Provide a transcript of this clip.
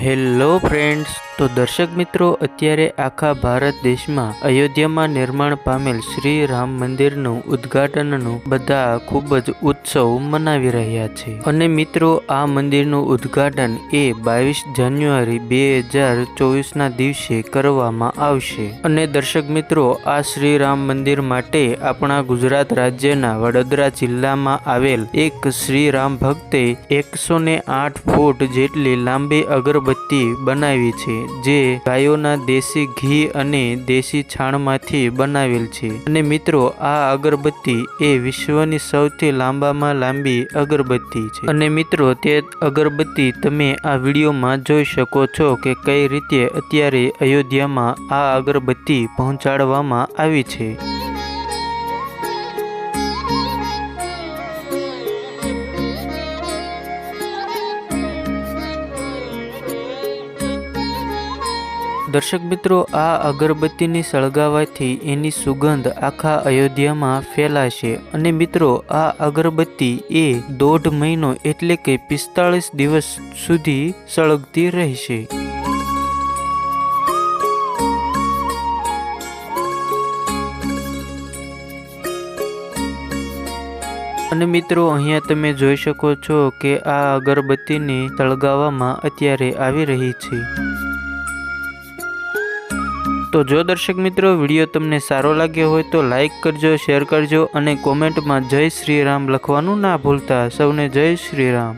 Hello friends, તો દર્શક મિત્રો, અત્યારે આખા ભારત દેશમાં અયોધ્યામાં નિર્માણ પામેલ શ્રી રામ મંદિરનું ઉદ્ઘાટનનું બધા ખૂબ જ ઉત્સવ મનાવી રહ્યા છે. અને મિત્રો, આ મંદિરનું ઉદ્ઘાટન એ બાવીસ જાન્યુઆરી બે હજાર ચોવીસના દિવસે કરવામાં આવશે. અને દર્શક મિત્રો, આ શ્રી રામ મંદિર માટે આપણા ગુજરાત રાજ્યના વડોદરા જિલ્લામાં આવેલ એક શ્રી રામ ભક્તે એકસો આઠ ફૂટ જેટલી લાંબી અગરબત્તી બનાવી છે, જે ગાયોના દેશી ઘી અને દેશી છાણમાંથી બનાવેલ છે. અને મિત્રો, આ અગરબત્તી એ વિશ્વની સૌથી લાંબામાં લાંબી અગરબત્તી છે. અને મિત્રો, તે અગરબત્તી તમે આ વિડીયોમાં જોઈ શકો છો કે કઈ રીતે અત્યારે અયોધ્યામાં આ અગરબત્તી પહોંચાડવામાં આવી છે. દર્શક મિત્રો, આ અગરબત્તીની સળગાવવાથી એની સુગંધ આખા અયોધ્યામાં ફેલાશે. અને મિત્રો, આ અગરબત્તી એ દોઢ મહિનો એટલે કે પિસ્તાળીસ દિવસ સુધી સળગતી રહેશે. અને મિત્રો, અહીંયા તમે જોઈ શકો છો કે આ અગરબત્તીને સળગાવવામાં અત્યારે આવી રહી છે. તો જો દર્શક મિત્રો, વીડિયો તમને સારો લાગ્યો હોય તો લાઈક કરજો, શેર કરજો અને કોમેન્ટમાં જય શ્રી રામ લખવાનું ના ભૂલતા. સૌને જય શ્રી રામ.